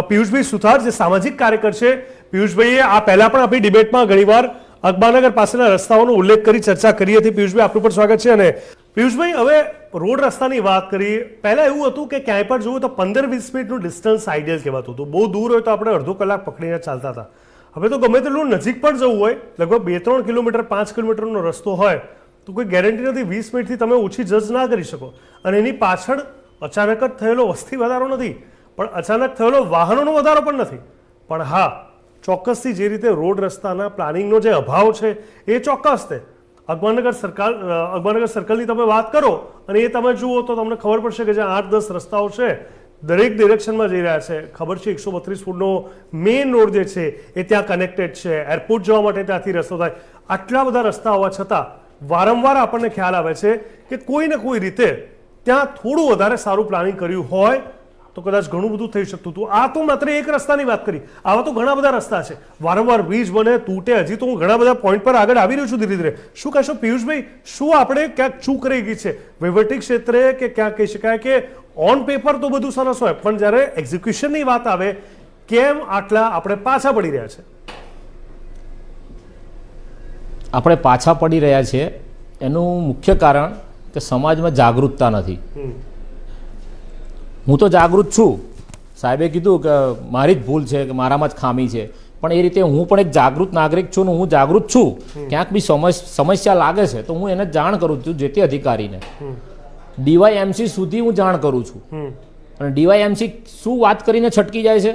પિયુષભાઈ સુથાર, જે સામાજિક કાર્યકર છે, પિયુષભાઈએ આ પહેલા પણ આપણી ડિબેટમાં ઘણીવાર અકબરનગર પાસેના રસ્તાઓનો ઉલ્લેખ કરી, ચર્ચા કરી હતી. પિયુષભાઈ, આપનું પણ સ્વાગત છે. અને પિયુષભાઈ, હવે રોડ રસ્તાની વાત કરી પહેલાં એવું હતું કે ક્યાંય પણ જવું તો પંદર વીસ મિનિટનું ડિસ્ટન્સ આઈડિયલ કહેવાતું હતું. બહુ દૂર હોય તો આપણે અડધો કલાક પકડીને ચાલતા હતા. હવે તો ગમે તેટલું નજીક પણ જવું હોય, લગભગ બે ત્રણ કિલોમીટર, પાંચ કિલોમીટરનો રસ્તો હોય, તો કોઈ ગેરંટી નથી, વીસ મિનિટથી તમે ઓછી જજ ના કરી શકો. અને એની પાછળ અચાનક જ થયેલો વસ્તી વધારો નથી. પણ અચાનક થયેલો વાહનોનો વધારો પણ નથી. પણ હા, ચોક્કસથી જે રીતે રોડ રસ્તાના પ્લાનિંગનો જે અભાવ છે, એ ચોક્કસ તે. અકબરનગર સરકાર અકબરનગર સર્કલની તમે વાત કરો અને એ તમે જુઓ તો તમને ખબર પડશે કે જે આઠ દસ રસ્તાઓ છે, દરેક ડિરેક્શનમાં જઈ રહ્યા છે. ખબર છે એકસો બત્રીસ ફૂટનો મેઇન રોડ જે છે, એ ત્યાં કનેક્ટેડ છે. એરપોર્ટ જવા માટે ત્યાંથી રસ્તો થાય. આટલા બધા રસ્તા હોવા છતાં વારંવાર આપણને ખ્યાલ આવે છે કે કોઈ ને કોઈ રીતે ત્યાં થોડું વધારે સારું પ્લાનિંગ કર્યું હોય તો કદાચ ઘણું બધું થઈ શકતું હતું. આ તો માત્ર એક રસ્તાની વાત કરી. આવા તો ઘણા બધા રસ્તા છે. વારંવાર બ્રિજ બને તૂટે. હજી તો હું ઘણા બધા પોઈન્ટ પર આગળ આવી રહ્યો છું ધીરે ધીરે. શું કહેશો પિયુષભાઈ? શું આપણે ક્યાંક ચૂક રહી ગઈ છે? વહીવટી ક્ષેત્રે કે ક્યાંક કહી શકાય કે ઓન પેપર તો બધું સરસ હોય પણ જ્યારે એક્ઝિક્યુશનની વાત આવે કેમ આટલા આપણે પાછા પડી રહ્યા છે? આપણે પાછા પડી રહ્યા છીએ એનું મુખ્ય કારણ કે સમાજમાં જાગૃતતા નથી. હું તો જાગૃત છું. સાહેબે કીધું કે મારી જ ભૂલ છે કે મારામાં જ ખામી છે. પણ એ રીતે હું પણ એક જાગૃત નાગરિક છું ને હું જાગૃત છું. ક્યાંક બી સમસ સમસ્યા લાગે છે તો હું એને જાણ કરું છું જે તે અધિકારીને. ડીવાયએમસી સુધી હું જાણ કરું છું. અને ડીવાયએમસી શું વાત કરીને છટકી જાય છે?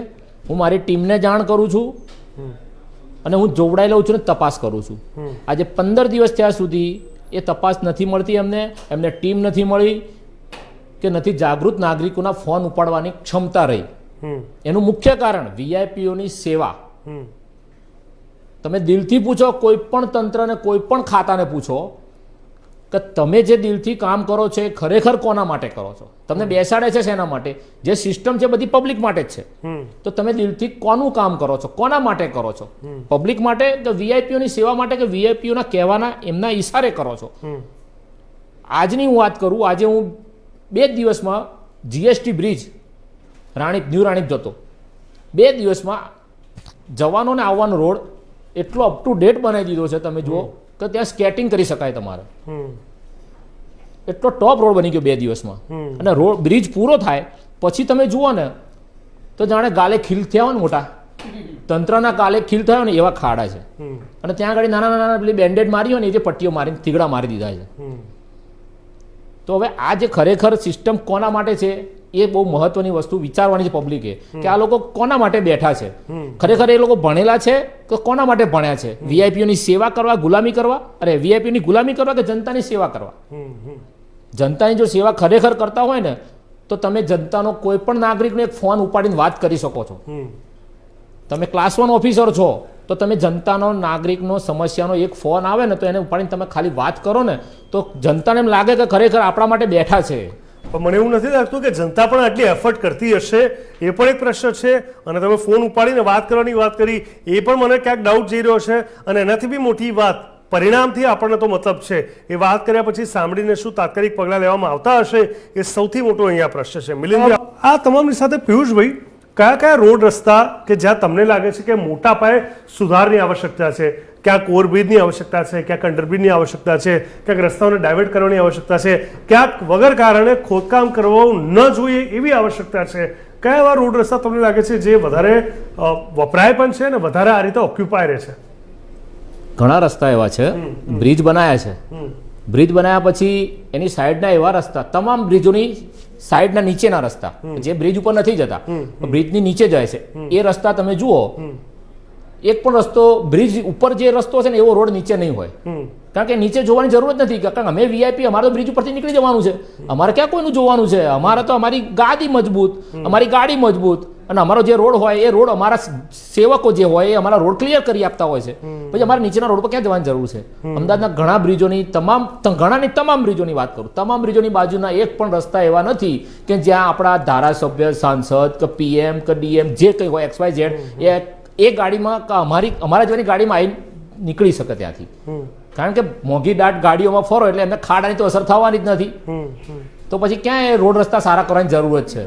હું મારી ટીમને જાણ કરું છું. અને હું જોવડાઈ લઉં છું ને તપાસ કરું છું. આજે પંદર દિવસ થયા સુધી એ તપાસ નથી મળતી એમને એમને ટીમ નથી મળી. કે નથી જાગૃત નાગરિકોના ફોન ઉપાડવાની ક્ષમતા રહી. એનું મુખ્ય કારણ વીઆઈપીઓની સેવા. તમે દિલથી પૂછો કોઈ પણ તંત્રને કોઈ પણ ખાતાને પૂછો કે તમે જે દિલથી કામ કરો છો એ ખરેખર કોના માટે કરો છો? તમને બેસાડે છે શેના માટે? જે સિસ્ટમ છે બધી પબ્લિક માટે જ છે. તો તમે દિલથી કોનું કામ કરો છો? કોના માટે કરો છો? પબ્લિક માટે કે વીઆઈપીઓની સેવા માટે કે વીઆઈપીઓના કહેવાના એમના ઈશારે કરો છો? આજની હું વાત કરું આજે હું બે જ દિવસમાં GST bridge Ranip new Ranip જતો. બે દિવસમાં જવાનો ને આવવાનો રોડ એટલો અપ ટુ ડેટ બનાવી દીધો છે તમે જુઓ કે ત્યાં સ્કેટિંગ કરી શકાય તમારે. એટલો ટોપ રોડ બની ગયો બે દિવસમાં. અને રોડ બ્રિજ પૂરો થાય પછી તમે જુઓ ને તો જાણે ગાલે ખીલ થયા હોય ને મોટા. તંત્રના ગાલે ખીલ થયા હોય ને એવા ખાડા છે. અને ત્યાં આગળ નાના નાના પેલી બેન્ડેડ મારી હોય ને એ જે પટ્ટીઓ મારીને થીગડા મારી દીધા છે. તો હવે આ જે ખરેખર સિસ્ટમ કોના માટે છે એ બહુ મહત્વની વસ્તુ વિચારવાની છે પબ્લિકે કે આ લોકો કોના માટે બેઠા છે? ખરેખર એ લોકો ભણેલા છે કે કોના માટે ભણ્યા છે? વીઆઈપીઓની સેવા કરવા ગુલામી કરવા? અરે વીઆઈપીઓની ગુલામી કરવા કે જનતાની સેવા કરવા? જનતાની જો સેવા ખરેખર કરતા હોય ને તો તમે જનતાનો કોઈ પણ નાગરિકને એક ફોન ઉપાડીને વાત કરી શકો છો. તમે ક્લાસ વન ઓફિસર છો તો તમે જનતાનો નાગરિકનો સમસ્યાનો એક ફોન આવે ને તો એને ઉપાડીને તમે ખાલી વાત કરો ને તો જનતાને એમ લાગે કે ખરેખર આપણા માટે બેઠા છે. પણ મને એવું નથી લાગતું કે જનતા પણ આટલી એફર્ટ કરતી હશે એ પણ એક પ્રશ્ન છે. અને તમે ફોન ઉપાડીને વાત કરવાની વાત કરી એ પણ મને ક્યાંક ડાઉટ જઈ રહ્યો છે. અને એનાથી બી મોટી વાત પરિણામથી આપણને તો મતલબ છે. એ વાત કર્યા પછી સાંભળીને શું તાત્કાલિક પગલાં લેવામાં આવતા હશે એ સૌથી મોટો અહીંયા પ્રશ્ન છે. મિલિંદ આ તમામની સાથે પિયુષભાઈ કયા કયા રોડ રસ્તા કે જ્યાં તમને લાગે છે કે મોટા પાયે સુધારની આવશ્યકતા છે? ક્યાંક ઓવરબ્રિજની આવશ્યકતા છે? ક્યાંક અંડરબ્રિજની આવશ્યકતા છે? ક્યાંક રસ્તાઓને ડાયવર્ટ કરવાની આવશ્યકતા છે? ક્યાંક વગર કારણે ખોદકામ કરવું ન જોઈએ એવી આવશ્યકતા છે? કયા એવા રોડ રસ્તા તમને લાગે છે જે વધારે વપરાય પણ છે અને વધારે આ રીતે ઓક્યુપાય રહે છે? ઘણા રસ્તા એવા છે. બ્રિજ બનાવ્યા છે. બ્રિજ બનાવ્યા પછી એની સાઈડના એવા રસ્તા તમામ બ્રિજોની સાઈડના નીચેના રસ્તા જે બ્રિજ ઉપર નથી જતા બ્રિજની નીચે જાય છે. એ રસ્તા તમે જુઓ એક પણ રસ્તો બ્રિજ ઉપર જે રસ્તો છે ને એવો રોડ નીચે નહીં હોય. કારણ કે નીચે જોવાની જરૂર જ નથી કારણ કે અમે વીઆઈપી અમારે તો બ્રિજ ઉપરથી નીકળી જવાનું છે. અમારે ક્યાં કોઈનું જોવાનું છે? અમારે તો અમારી ગાડી મજબૂત અમારી ગાડી મજબૂત. અને અમારો જે રોડ હોય એ રોડ અમારા સેવકો જે હોય એ અમારા રોડ ક્લિયર કરી આપતા હોય છે. પછી અમારે નીચેના રોડ પર ક્યાં જવાની જરૂર છે? અમદાવાદના ઘણા બ્રિજોની તમામ ઘણાની તમામ બ્રિજોની વાત કરું. તમામ બ્રિજોની બાજુના એક પણ રસ્તા એવા નથી કે જ્યાં આપણા ધારાસભ્ય સાંસદ કે પીએમ કે ડીએમ જે કંઈ હોય એક્સ વાય ઝેડ એ એ ગાડીમાં અમારી અમારા જેવાની ગાડીમાં આવી નીકળી શકે ત્યાંથી. કારણ કે મોંઘી દાટ ગાડીઓમાં ફરો એટલે એમને ખાડાની તો અસર થવાની જ નથી. તો પછી ક્યાં એ રોડ રસ્તા સારા કરવાની જરૂરત છે?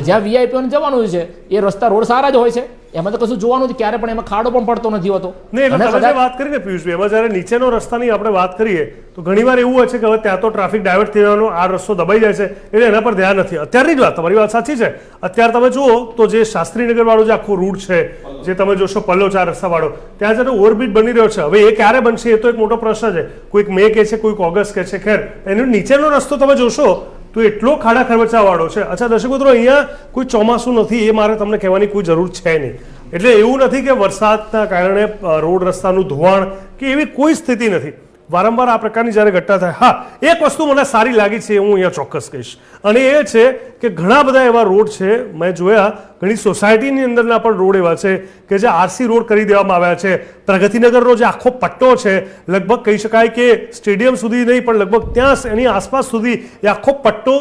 જ્યાં વીઆઈપીઓને જવાનું છે એ રસ્તા રોડ સારા જ હોય છે. એમાં તો કશું જોવાનું નથી ક્યારે પણ એમાં ખાડો પણ પડતો નથી હોતો. નહીં એટલે તમે વાત કરીને પિયુષભાઈ એમાં જ્યારે નીચેનો રસ્તાની આપણે વાત કરીએ તો ઘણીવાર એવું હોય છે કે હવે ત્યાં તો ટ્રાફિક ડાયવર્ટ થવાનો આ રસ્તો દબાઈ જાય છે એટલે એના પર ધ્યાન નથી. અત્યારની જ વાત તમારી વાત સાચી છે. અત્યારે તમે જુઓ તો જે શાસ્ત્રીનગર વાળો જે આખો રૂટ છે જે તમે જોશો પલ્લો ચાર રસ્તા વાળો ત્યાં જ્યારે ઓવરબ્રિજ બની રહ્યો છે હવે એ ક્યારે બનશે એ તો એક મોટો પ્રશ્ન છે. કોઈક મે કે છે કોઈક ઓગસ્ટ કે છે. ખેર એનો નીચેનો રસ્તો તમે જોશો તો એટલો ખાડા ખરબચાવાળો છે. અચ્છા દર્શક મિત્રો અહીંયા કોઈ ચોમાસું નથી, એ મારે તમને કહેવાની કોઈ જરૂર છે નહીં. એટલે એવું નથી કે વરસાદના કારણે રોડ રસ્તાનું ધોવાણ કે એવી કોઈ સ્થિતિ નથી. વારંવાર આ પ્રકારની જ્યારે ઘટના થાય, હા, એક વસ્તુ મને સારી લાગી છે, હું અહીંયા ચોક્કસ કહીશ. અને એ છે કે ઘણા બધા એવા રોડ છે, મેં જોયા, ઘણી સોસાયટીની અંદરના પણ રોડ એવા છે કે જે આરસી રોડ કરી દેવામાં આવ્યા છે. પ્રગતિનગરનો જે આખો પટ્ટો છે, લગભગ કહી શકાય કે સ્ટેડિયમ સુધી નહીં, પણ લગભગ ત્યાં એની આસપાસ સુધી એ આખો પટ્ટો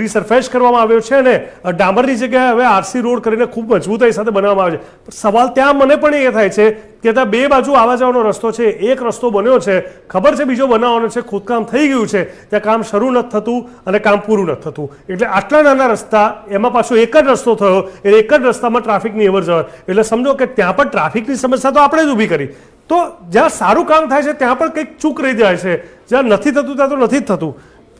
રિસરફેશ કરવામાં આવ્યો છે અને ડામરની જગ્યાએ હવે આરસી રોડ કરીને ખૂબ મજબૂતાઈ સાથે બનાવવામાં આવે છે. સવાલ ત્યાં મને પણ એ થાય છે કે ત્યાં બે બાજુ આવવા જવાનો રસ્તો છે એક રસ્તો બન્યો છે ખબર છે બીજો બનાવવાનો છે ખોદકામ થઈ ગયું છે ત્યાં કામ શરૂ નથી થતું અને કામ પૂરું નથી થતું. એટલે આટલા નાના રસ્તા એમાં પાછો એક જ રસ્તો થયો એટલે એક જ રસ્તામાં ટ્રાફિકની અવર જવર એટલે સમજો કે ત્યાં પણ ટ્રાફિકની સમસ્યા તો આપણે જ ઊભી કરી. તો જ્યાં સારું કામ થાય છે ત્યાં પણ કંઈક ચૂક રહી જાય છે. જ્યાં નથી થતું ત્યાં તો નથી જ થતું.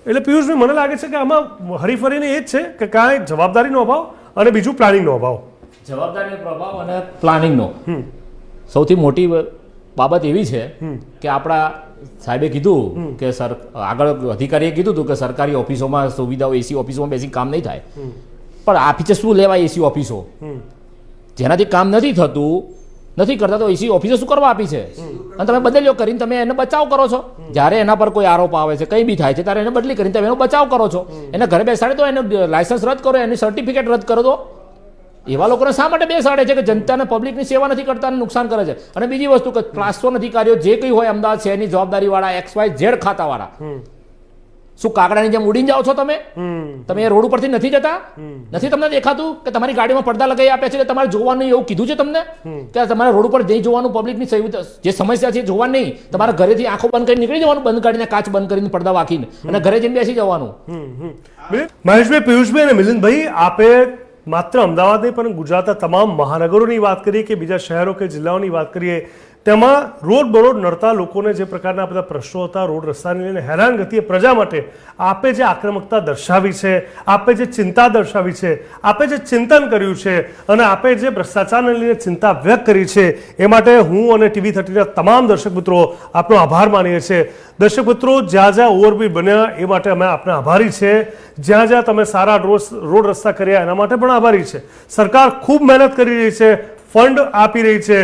એટલે પિયુષભાઈ મને લાગે છે કે આમાં હરીફરીને એ જ છે કે કાંઈ જવાબદારીનો અભાવ અને બીજું પ્લાનિંગનો અભાવ. જવાબદારીનો પ્રભાવ અને પ્લાનિંગનો સૌથી મોટી બાબત એવી છે કે આપણા સાહેબે કીધું કે સર આગળ અધિકારીએ કીધું હતું કે સરકારી ઓફિસોમાં સુવિધાઓ એસી ઓફિસોમાં બેસી કામ નહીં થાય. પણ આપી શું લેવાય એસી ઓફિસો? જેનાથી કામ નથી થતું નથી કરતા તો એસી ઓફિસો શું કરવા આપી છે? અને તમે બદલ્યો કરીને તમે એને બચાવ કરો છો. જ્યારે એના પર કોઈ આરોપ આવે છે કંઈ બી થાય છે ત્યારે એને બદલી કરીને તમે એનો બચાવ કરો છો. એને ઘરે બેસાડે તો એનું લાયસન્સ રદ કરો એની સર્ટિફિકેટ રદ કરો તો. એવા લોકોને શા માટે બેસાડે છે કે જનતાને પબ્લિકની સેવા નથી કરતા અને નુકસાન કરે છે? અને બીજી વસ્તુ કે પ્લાસ્ટોન અધિકારીઓ જે કંઈ હોય અમદાવાદ શહેરની જવાબદારીવાળા એક્સ વાય ઝેડ ખાતાવાળા. શું કાગડાની જેમ ઉડીને જાઓ છો તમે? તમે એ રોડ ઉપરથી નથી જતા? નથી તમને દેખાતું કે તમારી ગાડીમાં પડદા લગાવી આપ્યા છે કે તમારે જોવાનું નહીં એવું કીધું છે તમને? કે તમારે રોડ ઉપર જઈ જોવાનું પબ્લિકની જે સમસ્યા છે જોવા નહીં. તમારે ઘરેથી આંખો બંધ કરીને નીકળી જવાનું બંધ કાઢીને કાચ બંધ કરીને પડદા વાંકીને અને ઘરે જઈને બેસી જવાનું. મહેશભાઈ પિયુષભાઈ અને મિલિંદભાઈ આપે માત્ર અમદાવાદ નહીં, પણ ગુજરાતના તમામ મહાનગરોની વાત કરીએ કે બીજા શહેરો કે જિલ્લાઓની વાત કરીએ તેમાં રોડ બરોડ નડતા લોકોને જે પ્રકારના બધા પ્રશ્નો હતા, રોડ રસ્તાને લઈને હેરાનગતિએ પ્રજા માટે આપે જે આક્રમકતા દર્શાવી છે, આપે જે ચિંતા દર્શાવી છે, આપે જે ચિંતન કર્યું છે અને આપે જે ભ્રષ્ટાચારને લઈને ચિંતા વ્યક્ત કરી છે, એ માટે હું અને ટીવી થર્ટીના તમામ દર્શક મિત્રો આપનો આભાર માનીએ છીએ. દર્શક મિત્રો, જ્યાં જ્યાં ઓવરબ્રિજ બન્યા, એ માટે અમે આપના આભારી છે. જ્યાં જ્યાં તમે સારા રોડ રસ્તા કર્યા, એના માટે પણ આભારી છે. સરકાર ખૂબ મહેનત કરી રહી છે. ફંડ આપી રહી છે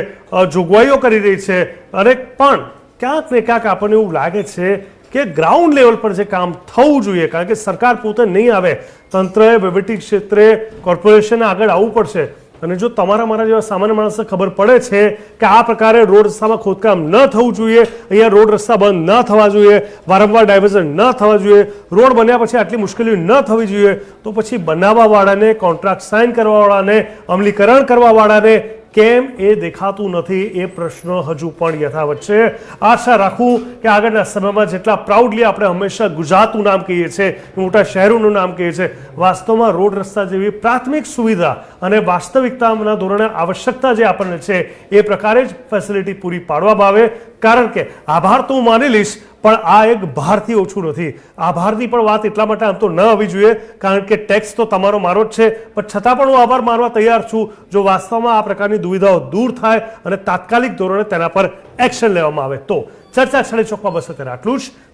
જોગવાઈઓ કરી રહી છે. અને પણ ક્યાંક ને ક્યાંક આપણને એવું લાગે છે કે ગ્રાઉન્ડ લેવલ પર જે કામ થવું જોઈએ, કારણ કે સરકાર પોતે નહીં આવે, તંત્રએ, વહીવટી ક્ષેત્રે કોર્પોરેશને આગળ આવવું પડશે. અને જો તમારા મારા જેવા સામાન્ય માણસને ખબર પડે છે કે આ પ્રકારે રોડ રસ્તામાં ખોદકામ ન થવું જોઈએ, અહીંયા રોડ રસ્તા બંધ ન થવા જોઈએ, વારંવાર ડાયવર્ઝન ન થવા જોઈએ, રોડ બન્યા પછી આટલી મુશ્કેલીઓ ન થવી જોઈએ, તો પછી બનાવવાવાળાને, કોન્ટ્રાક્ટ સાઇન કરવાવાળાને, અમલીકરણ કરવાવાળાને કેમ એ દેખાતું નથી એ પ્રશ્ન હજુ પણ યથાવત છે. આશા રાખું કે આગળના સમયમાં જેટલા પ્રાઉડલી આપણે હંમેશા ગુજરાતનું નામ કહીએ છીએ, મોટા શહેરોનું નામ કહીએ છીએ, વાસ્તવમાં રોડ રસ્તા જેવી પ્રાથમિક સુવિધા અને વાસ્તવિકતાના ધોરણે આવશ્યકતા જે આપણને છે એ પ્રકારે જ ફેસિલિટી પૂરી પાડવામાં આવે. કારણ કે, આભાર તો હું માની લઈશ પણ આ એક ભારથી ઓછું નથી. આભારની પણ વાત એટલા માટે આમ તો ન આવવી જોઈએ, કારણ કે ટેક્સ તો તમારો મારો જ છે. પણ છતાં પણ હું આભાર માનવા તૈયાર છું. જો વાસ્તવમાં આ પ્રકારની દુવિધાઓ દૂર થાય અને તાત્કાલિક ધોરણે તેના પર એક્શન લેવામાં આવે તો. ચર્ચા છડે ચોકમાં બસ અત્યારે આટલું જ.